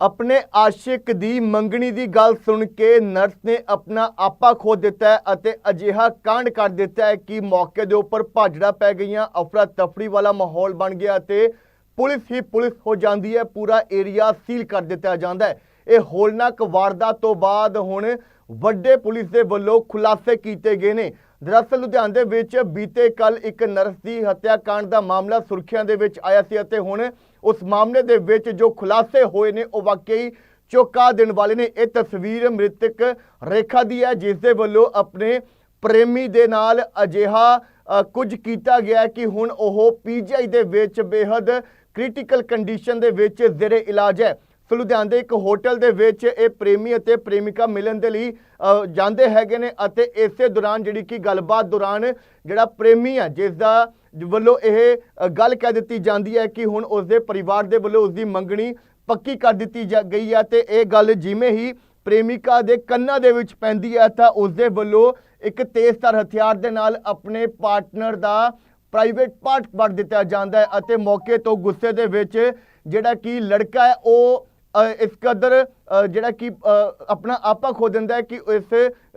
ਆਪਣੇ ਆਸ਼ਿਕ ਦੀ ਮੰਗਣੀ ਦੀ ਗੱਲ ਸੁਣ ਕੇ ਨਰਸ ਨੇ ਆਪਣਾ ਆਪਾ ਖੋ ਦਿੱਤਾ ਹੈ ਅਤੇ ਅਜਿਹਾ ਕਾਂਡ ਕਰ ਦਿੱਤਾ ਹੈ ਕਿ ਮੌਕੇ ਦੇ ਉੱਪਰ ਭਾਜੜਾ ਪੈ ਗਈਆਂ, ਅਫਰਾ ਤਫਰੀ ਵਾਲਾ ਮਾਹੌਲ ਬਣ ਗਿਆ ਤੇ ਪੁਲਿਸ ਹੀ ਪੁਲਿਸ ਹੋ ਜਾਂਦੀ ਹੈ, ਪੂਰਾ ਏਰੀਆ ਸੀਲ ਕਰ ਦਿੱਤਾ ਜਾਂਦਾ ਹੈ। ਇਹ ਹੋਲਨਾਕ ਵਾਰਦਾਤ ਤੋਂ ਬਾਅਦ ਹੁਣ ਵੱਡੇ ਪੁਲਿਸ ਦੇ ਵੱਲੋਂ ਖੁਲਾਸੇ ਕੀਤੇ ਗਏ ਨੇ। ਦਰਅਸਲ ਲੁਧਿਆਣੇ ਦੇ ਵਿੱਚ ਬੀਤੇ ਕੱਲ ਇੱਕ ਨਰਸ ਦੀ ਹੱਤਿਆ ਕਾਂਡ ਦਾ ਮਾਮਲਾ ਸੁਰਖੀਆਂ ਦੇ ਵਿੱਚ ਆਇਆ ਸੀ ਅਤੇ ਹੁਣ ਉਸ ਮਾਮਲੇ ਦੇ ਵਿੱਚ ਜੋ ਖੁਲਾਸੇ ਹੋਏ ਨੇ, ਉਹ ਵਾਕਈ ਚੌਕਾ ਦੇਣ ਵਾਲੇ ਨੇ। ਇਹ ਤਸਵੀਰ ਮ੍ਰਿਤਕ ਰੇਖਾ ਦੀ ਹੈ, ਜਿਸ ਦੇ ਵੱਲੋਂ ਆਪਣੇ ਪ੍ਰੇਮੀ ਦੇ ਨਾਲ ਅਜਿਹਾ ਕੁਝ ਕੀਤਾ ਗਿਆ ਕਿ ਹੁਣ ਉਹ ਪੀਜੀਆਈ ਦੇ ਵਿੱਚ ਬੇहद ਕ੍ਰਿਟੀਕਲ ਕੰਡੀਸ਼ਨ ਦੇ ਵਿੱਚ ਜ਼ੇਰੇ ਇਲਾਜ ਹੈ। ਸੋ ਲੁਧਿਆਣੇ ਦੇ ਇੱਕ ਹੋਟਲ ਦੇ ਵਿੱਚ ਇਹ ਪ੍ਰੇਮੀ ਅਤੇ ਪ੍ਰੇਮਿਕਾ ਮਿਲਣ ਦੇ ਲਈ ਜਾਂਦੇ ਹੈਗੇ ਨੇ ਅਤੇ ਇਸੇ ਦੌਰਾਨ ਜਿਹੜੀ ਕਿ ਗੱਲਬਾਤ ਦੌਰਾਨ ਜਿਹੜਾ ਪ੍ਰੇਮੀ ਹੈ ਜਿਸ ਦਾ ਵੱਲੋਂ ਇਹ ਗੱਲ ਕਹਿ ਦਿੱਤੀ ਜਾਂਦੀ ਹੈ ਕਿ ਹੁਣ ਉਸਦੇ ਪਰਿਵਾਰ ਦੇ ਵੱਲੋਂ ਉਸਦੀ ਮੰਗਣੀ ਪੱਕੀ ਕਰ ਦਿੱਤੀ ਜਾ, ਗਈ ਹੈ ਤੇ ਇਹ ਗੱਲ ਜਿਵੇਂ ਹੀ ਪ੍ਰੇਮਿਕਾ ਦੇ ਕੰਨਾਂ ਦੇ ਵਿੱਚ ਪੈਂਦੀ ਹੈ ਤਾਂ ਉਸਦੇ ਵੱਲੋਂ ਇੱਕ ਤੇਜ਼ਧਾਰ ਹਥਿਆਰ ਦੇ ਨਾਲ ਆਪਣੇ ਪਾਰਟਨਰ ਦਾ ਪ੍ਰਾਈਵੇਟ ਪਾਰਟ ਵੜ ਦਿੱਤਾ ਜਾਂਦਾ ਹੈ ਅਤੇ ਮੌਕੇ ਤੋਂ ਗੁੱਸੇ ਦੇ ਵਿੱਚ ਜਿਹੜਾ ਕਿ ਲੜਕਾ ਹੈ, ਉਹ ਇਸ ਕਦਰ ਜਿਹੜਾ ਕਿ ਆਪਣਾ ਆਪਾ ਖੋ ਦਿੰਦਾ ਹੈ ਕਿ ਇਸ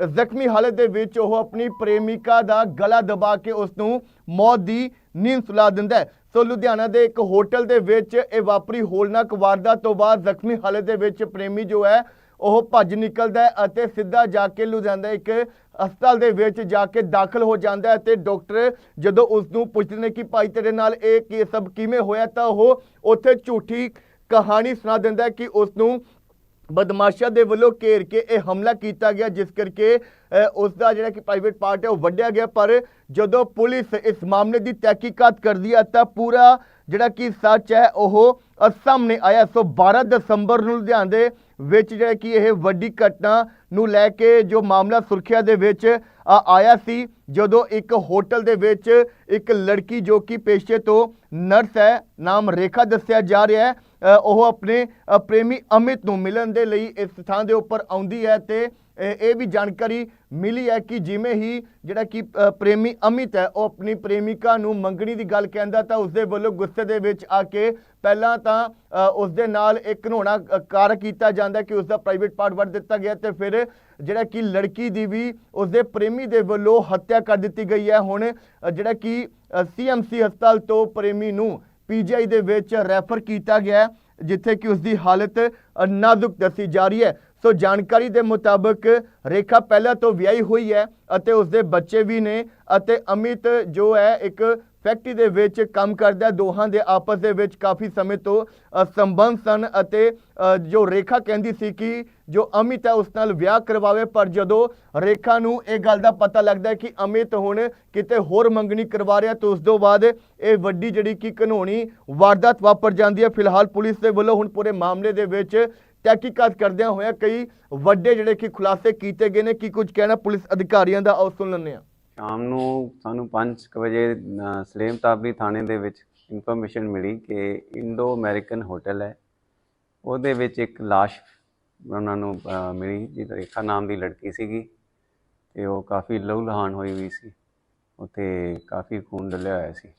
ਜ਼ਖਮੀ ਹਾਲਤ ਦੇ ਵਿੱਚ ਉਹ ਆਪਣੀ ਪ੍ਰੇਮਿਕਾ ਦਾ ਗਲਾ ਦਬਾ ਕੇ ਉਸ ਨੂੰ ਮੌਤ ਦੀ ਨੀਂਦ ਸੁਲਾ ਦਿੰਦਾ ਹੈ। ਸੋ ਲੁਧਿਆਣਾ ਦੇ ਇੱਕ ਹੋਟਲ ਦੇ ਵਿੱਚ ਇਹ ਵਾਪਰੀ ਹੋਲਨਾਕ ਵਾਰਦਾਤ ਤੋਂ ਬਾਅਦ ਜ਼ਖਮੀ ਹਾਲਤ ਦੇ ਵਿੱਚ ਪ੍ਰੇਮੀ ਜੋ ਹੈ, ਉਹ ਭੱਜ ਨਿਕਲਦਾ ਹੈ ਅਤੇ ਸਿੱਧਾ ਜਾ ਕੇ ਲੁਧਿਆਣਾ ਇੱਕ ਹਸਪਤਾਲ ਦੇ ਵਿੱਚ ਜਾ ਕੇ ਦਾਖਲ ਹੋ ਜਾਂਦਾ ਹੈ ਤੇ ਡਾਕਟਰ ਜਦੋਂ ਉਸ ਨੂੰ ਪੁੱਛਦੇ ਨੇ ਕਿ ਭਾਈ ਤੇਰੇ ਨਾਲ ਇਹ ਕੀ ਸਭ ਕਿਵੇਂ ਹੋਇਆ ਤਾਂ ਉਹ ਉੱਥੇ ਝੂਠੀ ਕਹਾਣੀ ਸੁਣਾ ਦਿੰਦਾ ਹੈ ਕਿ ਉਸ ਨੂੰ ਬਦਮਾਸ਼ਾਂ ਦੇ ਵੱਲੋਂ ਘੇਰ ਕੇ ਇਹ ਹਮਲਾ ਕੀਤਾ ਗਿਆ ਜਿਸ ਕਰਕੇ ਅ, ਉਸ ਦਾ ਜਿਹੜਾ ਕਿ ਪ੍ਰਾਈਵੇਟ ਪਾਰਟ ਹੈ ਉਹ ਵੱਢਿਆ ਗਿਆ। ਪਰ ਜਦੋਂ ਪੁਲਿਸ ਇਸ ਮਾਮਲੇ ਦੀ ਤਹਿਕੀਕਾਤ ਕਰਦੀ ਹੈ ਤਾਂ ਪੂਰਾ ਜਿਹੜਾ ਕਿ ਸੱਚ ਹੈ ਉਹ ਸਾਹਮਣੇ ਆਇਆ। ਸੋ 12 ਦਸੰਬਰ ਨੂੰ ਲੁਧਿਆਣੇ ਦੇ ਵਿੱਚ ਜਿਹੜਾ ਕਿ ਇਹ ਵੱਡੀ ਘਟਨਾ ਨੂੰ ਲੈ ਕੇ ਜੋ ਮਾਮਲਾ ਸੁਰਖੀਆ ਦੇ ਵਿੱਚ ਆਇਆ ਸੀ, ਜਦੋਂ ਇੱਕ ਹੋਟਲ ਦੇ ਵਿੱਚ ਇੱਕ ਲੜਕੀ ਜੋ ਕਿ ਪੇਸ਼ੇ ਤੋਂ ਨਰਸ ਹੈ, ਨਾਮ ਰੇਖਾ ਦੱਸਿਆ ਜਾ ਰਿਹਾ ਹੈ ਉਹ ਆਪਣੇ ਪ੍ਰੇਮੀ ਅਮਿਤ ਨੂੰ ਮਿਲਣ ਦੇ ਲਈ ਇਸ ਥਾਂ ਦੇ ਉੱਪਰ ਆਉਂਦੀ ਹੈ ਤੇ ਇਹ ਵੀ ਜਾਣਕਾਰੀ ਮਿਲੀ ਹੈ ਕਿ ਜਿਵੇਂ ਹੀ ਜਿਹੜਾ ਕਿ ਪ੍ਰੇਮੀ ਅਮਿਤ ਹੈ ਉਹ ਆਪਣੀ ਪ੍ਰੇਮਿਕਾ ਨੂੰ ਮੰਗਣੀ ਦੀ ਗੱਲ ਕਹਿੰਦਾ ਤਾਂ ਉਸਦੇ ਵੱਲੋਂ ਗੁੱਸੇ ਦੇ ਵਿੱਚ ਆ ਕੇ ਪਹਿਲਾਂ ਤਾਂ ਅ, ਉਸਦੇ ਨਾਲ ਇੱਕ ਘਨੋਣਾ ਕਾਰ ਕੀਤਾ ਜਾਂਦਾ ਕਿ ਉਸਦਾ ਪ੍ਰਾਈਵੇਟ ਪਾਰਟ ਵੜ ਦਿੱਤਾ ਗਿਆ ਤੇ ਫਿਰ ਜਿਹੜਾ ਕਿ ਲੜਕੀ ਦੀ ਵੀ ਉਸਦੇ ਪ੍ਰੇਮੀ ਦੇ ਵੱਲੋਂ ਹੱਤਿਆ ਕਰ ਦਿੱਤੀ ਗਈ ਹੈ। ਹੁਣ ਜਿਹੜਾ ਕਿ ਸੀਐਮਸੀ ਹਸਪਤਾਲ ਤੋਂ ਪ੍ਰੇਮੀ ਨੂੰ ਪੀਜੀਆਈ ਦੇ ਵਿੱਚ ਰੈਫਰ ਕੀਤਾ ਗਿਆ ਜਿੱਥੇ ਕਿ ਉਸ ਦੀ ਹਾਲਤ ਨਾਜ਼ੁਕ ਦੱਸੀ ਜਾ ਰਹੀ ਹੈ। ਸੋ ਜਾਣਕਾਰੀ ਦੇ ਮੁਤਾਬਕ ਰੇਖਾ ਪਹਿਲਾਂ ਤੋਂ ਵਿਆਹੀ ਹੋਈ ਹੈ ਅਤੇ ਉਸਦੇ ਬੱਚੇ ਵੀ ਨੇ ਅਤੇ ਅਮਿਤ ਜੋ ਹੈ ਇੱਕ ਫੈਕਟਰੀ ਦੇ ਵਿੱਚ ਕੰਮ ਕਰਦਾ ਦੋਹਾਂ ਦੇ ਆਪਸ ਦੇ ਵਿੱਚ ਕਾਫੀ ਸਮੇਂ ਤੋਂ ਸੰਬੰਧ ਸਨ ਅਤੇ ਜੋ ਰੇਖਾ ਕਹਿੰਦੀ ਸੀ ਕਿ ਜੋ ਅਮਿਤ ਹੈ ਉਸ ਨਾਲ ਵਿਆਹ ਕਰਵਾਵੇ, ਪਰ ਜਦੋਂ ਰੇਖਾ ਨੂੰ ਇਹ ਗੱਲ ਦਾ ਪਤਾ ਲੱਗਦਾ ਕਿ ਅਮਿਤ ਹੁਣ ਕਿਤੇ ਹੋਰ ਮੰਗਣੀ ਕਰਵਾ ਰਿਹਾ ਤਾਂ ਉਸ ਤੋਂ ਬਾਅਦ ਇਹ ਵੱਡੀ ਜਿਹੜੀ ਕਿ ਘਨੋਣੀ ਵਾਰਦਾਤ ਵਾਪਰ ਜਾਂਦੀ ਹੈ। ਫਿਲਹਾਲ ਪੁਲਿਸ ਦੇ ਵੱਲੋਂ ਹੁਣ ਪੂਰੇ ਮਾਮਲੇ ਦੇ ਵਿੱਚ ਤਹਿਕੀਕਾਤ ਕਰਦਿਆਂ ਹੋਇਆ ਕਈ ਵੱਡੇ ਜਿਹੜੇ ਕਿ ਖੁਲਾਸੇ ਕੀਤੇ ਗਏ ਨੇ ਕੀ ਕੁਝ ਕਹਿਣਾ ਪੁਲਿਸ ਅਧਿਕਾਰੀਆਂ ਦਾ? ਆਓ ਸੁਣ ਲੈਂਦੇ ਹਾਂ। ਸ਼ਾਮ ਨੂੰ ਸਾਨੂੰ 5 ਵਜੇ ਅ, ਸਲੇਮ ਤਾਬੀ ਥਾਣੇ ਦੇ ਵਿੱਚ ਇਨਫੋਰਮੇਸ਼ਨ ਮਿਲੀ ਕਿ ਇੰਡੋ ਅਮਰੀਕਨ ਹੋਟਲ ਹੈ। ਉਹਦੇ ਵਿੱਚ ਇੱਕ ਲਾਸ਼ ਉਹਨਾਂ ਨੂੰ ਮਿਲੀ ਜਿਹਦਾ ਰੇਖਾ ਨਾਮ ਦੀ ਲੜਕੀ ਸੀਗੀ ਤੇ ਉਹ ਕਾਫੀ ਲਹੂ ਲਹਾਨ ਹੋਈ ਹੋਈ ਸੀ। ਉੱਥੇ ਕਾਫੀ ਖੂਨ ਡਲਿਆ ਹੋਇਆ ਸੀ।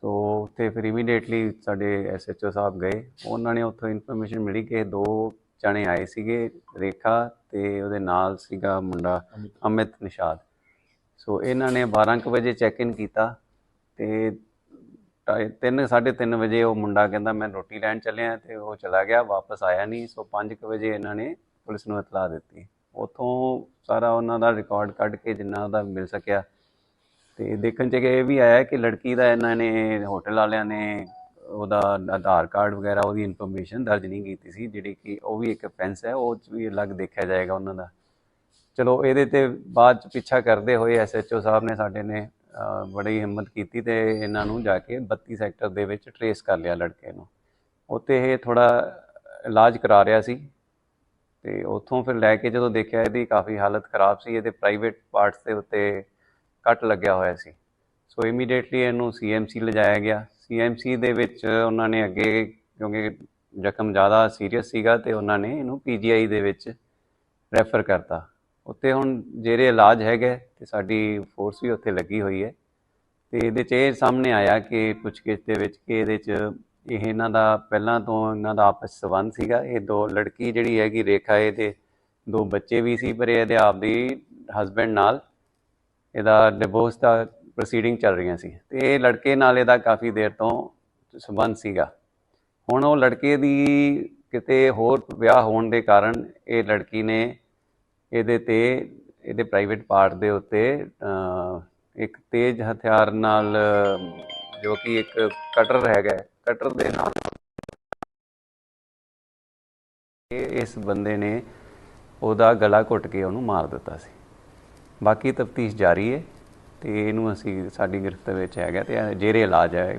ਸੋ ਉੱਥੇ ਫਿਰ ਇਮੀਡੀਏਟਲੀ ਸਾਡੇ ਐਸਐਚਓ ਸਾਹਿਬ ਗਏ। ਉਹਨਾਂ ਨੇ ਉੱਥੋਂ ਇਨਫੋਰਮੇਸ਼ਨ ਮਿਲੀ ਕਿ ਦੋ ਜਣੇ ਆਏ ਸੀਗੇ ਰੇਖਾ ਤੇ ਉਹਦੇ ਨਾਲ ਸੀਗਾ ਮੁੰਡਾ ਅਮਿਤ। ਨਿਸ਼ਾਦ। ਸੋ ਇਹਨਾਂ ਨੇ 12 ਕੁ ਵਜੇ ਚੈੱਕ ਇਨ ਕੀਤਾ ਤੇ 3 3:30 ਵਜੇ ਉਹ ਮੁੰਡਾ ਕਹਿੰਦਾ ਮੈਂ ਰੋਟੀ ਲੈਣ ਚੱਲਿਆ ਤੇ ਉਹ ਚਲਾ ਗਿਆ ਵਾਪਸ ਆਇਆ ਨਹੀਂ। ਸੋ 5 ਕੁ ਵਜੇ ਇਹਨਾਂ ਨੇ ਪੁਲਿਸ ਨੂੰ ਇਤਲਾਹ ਦਿੱਤੀ। ਉਥੋਂ ਸਾਰਾ ਉਹਨਾਂ ਦਾ ਰਿਕਾਰਡ ਕੱਢ ਕੇ ਜਿੰਨਾ ਉਹਦਾ ਮਿਲ ਸਕਿਆ ਤੇ ਦੇਖਣ ਚ ਇਹ ਵੀ ਆਇਆ ਕਿ ਲੜਕੀ ਦਾ ਇਹਨਾਂ ਨੇ, ਹੋਟਲ ਵਾਲਿਆਂ ਨੇ ਉਹਦਾ ਆਧਾਰ ਕਾਰਡ ਵਗੈਰਾ, ਉਹਦੀ ਇਨਫੋਰਮੇਸ਼ਨ ਦਰਜ ਨਹੀਂ ਕੀਤੀ ਸੀ, ਜਿਹੜੀ ਕਿ ਉਹ ਵੀ ਇੱਕ ਫੈਂਸ ਹੈ, ਉਹ 'ਚ ਵੀ ਅਲੱਗ ਦੇਖਿਆ ਜਾਏਗਾ ਉਹਨਾਂ ਦਾ। ਚਲੋ, ਇਹਦੇ ਤੇ ਬਾਅਦ ਚ ਪਿੱਛਾ ਕਰਦੇ ਹੋਏ ਐਸਐਚਓ ਸਾਹਿਬ ਨੇ ਸਾਡੇ ਨੇ ਬੜੀ ਹਿੰਮਤ ਕੀਤੀ ਤੇ ਇਹਨਾਂ ਨੂੰ ਜਾ ਕੇ 32 ਸੈਕਟਰ ਦੇ ਵਿੱਚ ਟਰੇਸ ਕਰ ਲਿਆ ਲੜਕੇ ਨੂੰ। ਉੱਥੇ ਇਹ ਥੋੜਾ ਇਲਾਜ ਕਰਾ ਰਿਹਾ ਸੀ ਤੇ ਉੱਥੋਂ ਫਿਰ ਲੈ ਕੇ ਜਦੋਂ ਦੇਖਿਆ ਇਹਦੀ ਕਾਫੀ ਹਾਲਤ ਖਰਾਬ ਸੀ, ਇਹਦੇ ਪ੍ਰਾਈਵੇਟ ਪਾਰਟਸ ਦੇ ਉੱਤੇ ਕੱਟ ਲੱਗਿਆ ਹੋਇਆ ਸੀ। ਸੋ ਇਮੀਡੀਏਟਲੀ ਇਹਨੂੰ ਸੀਐਮਸੀ ਲਿਜਾਇਆ ਗਿਆ। ਸੀਐਮਸੀ ਦੇ ਵਿੱਚ ਉਹਨਾਂ ਨੇ ਅੱਗੇ ਕਿਉਂਕਿ ਜ਼ਖਮ ਜ਼ਿਆਦਾ ਸੀਰੀਅਸ ਸੀਗਾ ਤੇ ਉਹਨਾਂ ਨੇ ਇਹਨੂੰ ਪੀਜੀਆਈ ਦੇ ਵਿੱਚ ਰੈਫਰ ਕਰਤਾ। ਉੱਥੇ ਹੁਣ ਜਿਹੜੇ ਇਲਾਜ ਹੈਗੇ ਤੇ ਸਾਡੀ ਫੋਰਸ ਵੀ ਉੱਥੇ ਲੱਗੀ ਹੋਈ ਹੈ। ਤੇ ਇਹਦੇ ਚ ਇਹ ਸਾਹਮਣੇ ਆਇਆ ਕਿ ਪੁੱਛਗਿੱਛ ਦੇ ਵਿੱਚ ਕਿ ਇਹਦੇ ਚ ਇਹ ਇਹਨਾਂ ਦਾ ਪਹਿਲਾਂ ਤੋਂ ਇਹਨਾਂ ਦਾ ਆਪਸ ਸੰਬੰਧ ਸੀਗਾ। ਇਹ ਦੋ ਲੜਕੀ ਜਿਹੜੀ ਹੈਗੀ ਰੇਖਾ, ਇਹਦੇ ਦੋ ਬੱਚੇ ਵੀ ਸੀ, ਪਰ ਇਹਦੇ ਆਪਦੀ ਹਸਬੈਂਡ ਨਾਲ। ਇਹਦਾ ਡਿਵੋਰਸ ਦਾ ਪ੍ਰੋਸੀਡਿੰਗ ਚੱਲ ਰਹੀਆਂ ਸੀ। ਤੇ ਇਹ ਲੜਕੇ ਨਾਲ ਇਹਦਾ ਕਾਫੀ ਦੇਰ ਤੋਂ ਸੰਬੰਧ ਸੀਗਾ। ਹੁਣ ਉਹ ਲੜਕੇ ਦੀ ਕਿਤੇ ਹੋਰ ਵਿਆਹ ਹੋਣ ਦੇ ਕਾਰਨ ਇਹ ਲੜਕੀ ਨੇ ਇਹਦੇ ਤੇ, ਇਹਦੇ ਪ੍ਰਾਈਵੇਟ ਪਾਰਟ ਦੇ ਉੱਤੇ ਇੱਕ ਤੇਜ਼ ਹਥਿਆਰ ਨਾਲ, ਜੋ ਕਿ ਇੱਕ ਕਟਰ ਹੈਗਾ ਕਟਰ ਦੇ ਨਾਲ ਇਸ ਬੰਦੇ ਨੇ ਉਹਦਾ ਗਲਾ ਘੁੱਟ ਕੇ ਉਹਨੂੰ ਮਾਰ ਦਿੱਤਾ ਸੀ। ਬਾਕੀ ਤਫਤੀਸ਼ ਜਾਰੀ ਹੈ ਤੇ ਇਹਨੂੰ ਅਸੀਂ ਸਾਡੀ ਗ੍ਰਿਫਤ ਵਿੱਚ ਹੈਗਾ ਤੇ ਇਹ ਜੇਰੇ ਇਲਾਜ ਹੈ।